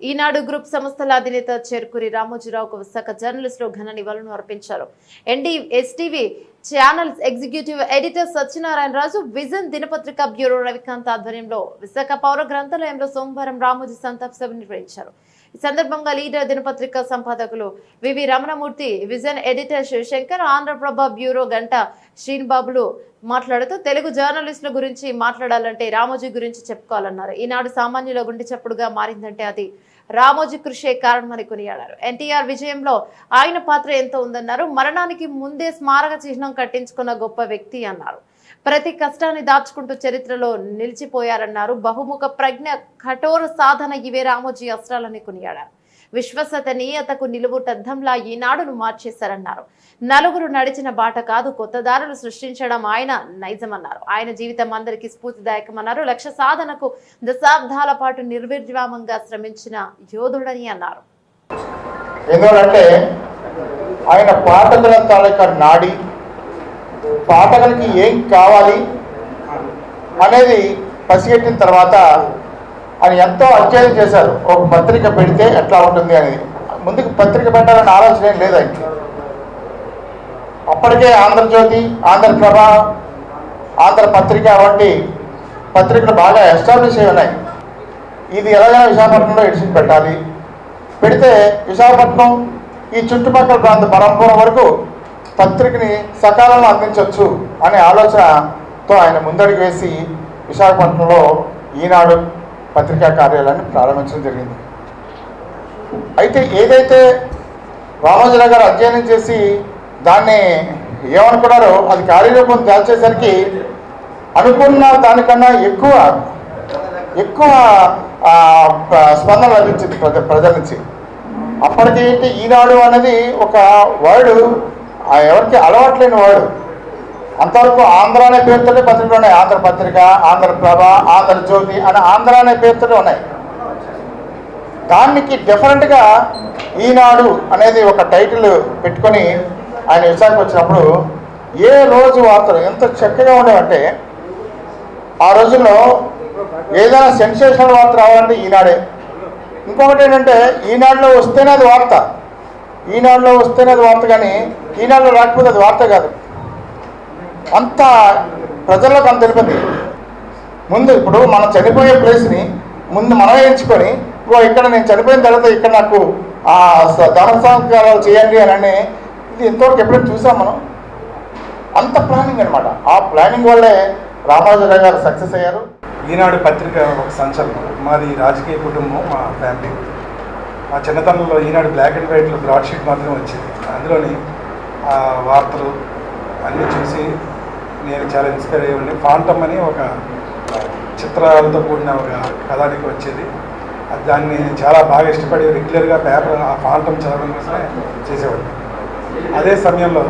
ఈనాడు group సంస్థల అధినేత చెరుకురి రామోజీరావుకు విశాఖ జర్నలిస్టులు ఘన నివాళులను అర్పించారు. ND STV channels executive editor Satyanarayana Raju vision దినపత్రిక బ్యూరో రవికాంత్ ఆధ్వర్యంలో విశాఖ పౌర గ్రంథాలయంలో సోమవారం రామోజీ సంతాప్ సభ నిర్వహించారు. ఈ సందర్భంగా లీడర్ దినపత్రిక సంపాదకులు V V Ramanamurthy vision editor Sivashankar Andhra Prabha bureau Ganta శ్రీనిబాబులు మాట్లాడుతూ తెలుగు జర్నలిస్టుల గురించి మాట్లాడాలంటే రామోజీ గురించి చెప్పుకోవాలన్నారు. ఈనాడు సామాన్యుల గుండె చప్పుడుగా మారిందంటే అది రామోజీ కృషే కారణమని కొనియాడారు. ఎన్టీఆర్ విజయంలో ఆయన పాత్ర ఎంతో ఉందన్నారు. మరణానికి ముందే స్మారక చిహ్నం కట్టించుకున్న గొప్ప వ్యక్తి అన్నారు. ప్రతి కష్టాన్ని దాచుకుంటూ చరిత్రలో నిలిచిపోయారన్నారు. బహుముఖ ప్రజ్ఞ కఠోర సాధన ఇవే రామోజీ అస్త్రాలని కొనియాడారు. విశ్వసనీయతకు నిలువుటద్దంలా ఈనాడును మార్చేశారన్నారు. నలుగురు నడిచిన బాట కాదు కొత్త దారులు సృష్టించడం ఆయన నైజమన్నారు. ఆయన జీవితం అందరికీ స్ఫూర్తిదాయకమన్నారు. లక్ష్య సాధనకు దశాబ్దాల పాటు నిర్విర్వామంగా శ్రమించిన యోధుడని అన్నారు. ఎందుకంటే ఆయన పాటల తాలూకా నాడి పాఠకులకి ఏం కావాలి అనేది పసిగట్టిన తర్వాత ఆయన ఎంతో అధ్యయనం చేశారు. ఒక పత్రిక పెడితే ఎట్లా ఉంటుంది అనేది ముందుకు పత్రిక పెట్టాలని ఆలోచన ఏం లేదు ఆయనకి. అప్పటికే ఆంధ్రజ్యోతి ఆంధ్రప్రభ ఆంధ్ర పత్రిక వంటి పత్రికలు బాగా ఎస్టాబ్లిష్ అయి ఉన్నాయి. ఇది ఎలాగైనా విశాఖపట్నంలో ఎడిషన్ పెట్టాలి. పెడితే విశాఖపట్నం ఈ చుట్టుపక్కల ప్రాంత పరంపర వరకు పత్రికని సకాలంలో అందించవచ్చు అనే ఆలోచనతో ఆయన ముందడుగు వేసి విశాఖపట్నంలో ఈనాడు పత్రికా కార్యాలయాన్ని ప్రారంభించడం జరిగింది. అయితే ఏదైతే రామోజీరావు గారు అధ్యయనం చేసి దాన్ని ఏమనుకున్నారో అది కార్యరూపం దాల్చేసరికి అనుకున్న దానికన్నా ఎక్కువ ఎక్కువ స్పందన లభించింది ప్రజల నుంచి. అప్పటికేంటి ఈనాడు అనేది ఒక వర్డ్ ఆ ఎవరికి అలవాట్లేని వాడు అంతవరకు ఆంధ్ర అనే పేరుతోనే పత్రికలు ఉన్నాయి. ఆంధ్రపత్రిక ఆంధ్రప్రభ ఆంధ్రజ్యోతి అని ఆంధ్ర అనే పేరుతోనే ఉన్నాయి. దానికి డిఫరెంట్గా ఈనాడు అనేది ఒక టైటిల్ పెట్టుకొని ఆయన విశాఖ వచ్చినప్పుడు ఏ రోజు వార్తలు ఎంత చక్కగా ఉండేవంటే ఆ రోజుల్లో ఏదైనా సెన్సేషనల్ వార్త రావాలంటే ఈనాడే. ఇంకొకటి ఏంటంటే ఈనాడులో వస్తేనే అది వార్త. ఈనాడులో వస్తేనే అది వార్త కానీ ఈనాడులో రాకపోతే అది వార్త కాదు. అంత ప్రజలకు అంత తెలిపింది ముందు ఇప్పుడు మనం చనిపోయే ప్లేస్ని ముందు మనమే ఎంచుకొని ఇగో ఇక్కడ నేను చనిపోయిన తర్వాత ఇక్కడ నాకు ఆ స- సంస్కారాలు చేయండి అని అని ఇది ఇంతవరకు ఎప్పుడైనా చూసాం మనం? అంత ప్లానింగ్ అనమాట ఆ ప్లానింగ్ వల్లే రామారాజు గారు సక్సెస్ అయ్యారు. ఈనాడు పత్రిక ఒక సంచలనం. మాది రాజకీయ కుటుంబం మా ఫ్యామిలీ. మా చిన్నతనంలో ఈనాడు బ్లాక్ అండ్ వైట్లో బ్రాడ్షీట్ మాత్రమే వచ్చింది. అందులోని ఆ వార్తలు అన్నీ చూసి నేను చాలా ఇన్స్పైర్ అయ్యి ఫాంటమ్ అని ఒక చిత్రాలతో కూడిన ఒక కథానికి వచ్చేది. దాన్ని చాలా బాగా ఇష్టపడి రెగ్యులర్గా పేపర్ ఆ ఫాంటమ్ చదవడం కోసమే చేసేవాడిని. అదే సమయంలో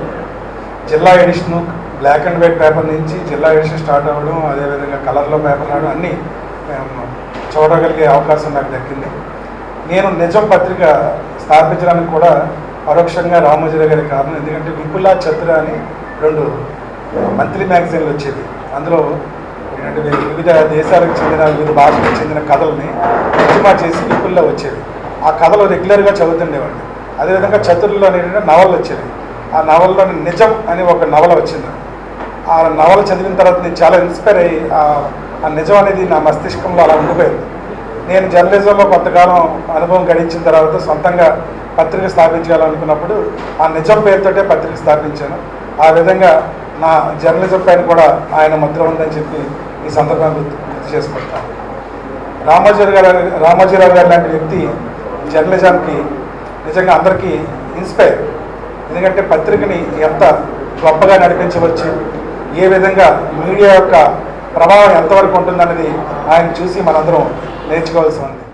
జిల్లా edition black and white paper నుంచి జిల్లా ఎడిషన్ స్టార్ట్ అవ్వడం అదేవిధంగా కలర్లో పేపర్ రావడం అన్నీ మేము చూడగలిగే అవకాశం నాకు దక్కింది. నేను నిజం పత్రిక స్థాపించడానికి కూడా పరోక్షంగా రామోజీరావు గారి కారణం. ఎందుకంటే విపులా చతుర అని రెండు మంత్లీ మ్యాగజైన్లు వచ్చేది అందులో ఏంటంటే వివిధ దేశాలకు చెందిన వివిధ భాషలకు చెందిన కథల్ని తర్జుమా చేసి విపుల్లో వచ్చేది ఆ కథలు రెగ్యులర్గా చదువుతుండేవాడిని. అదేవిధంగా చతుర్లో ఏంటంటే నవలు వచ్చేది ఆ నవల్లో నిజం అని ఒక నవల వచ్చింది. ఆ నవల చదివిన తర్వాత నేను చాలా ఇన్స్పైర్ అయ్యి ఆ- ఆ నిజం అనేది నా మస్తిష్కంలో అలా ఉండిపోయింది. నేను జర్నలిజంలో కొంతకాలం అనుభవం గడించిన తర్వాత సొంతంగా పత్రిక స్థాపించాలనుకున్నప్పుడు ఆ నిజం పేరుతోటే పత్రిక స్థాపించాను. ఆ విధంగా నా జర్నలిజం పైన కూడా ఆయన ముద్ర ఉందని చెప్పి ఈ సందర్భంగా గుర్తు గుర్తు చేసుకుంటాను. రామోజీరావు గారు రామోజీరావు గారు లాంటి వ్యక్తి జర్నలిజంకి నిజంగా అందరికీ ఇన్స్పైర్. ఎందుకంటే పత్రికని ఎంత గొప్పగా నడిపించవచ్చు ఏ విధంగా మీడియా యొక్క ప్రభావం ఎంతవరకు ఉంటుందన్నది ఆయన చూసి మనందరం నేర్చుకోవాల్సి ఉంది.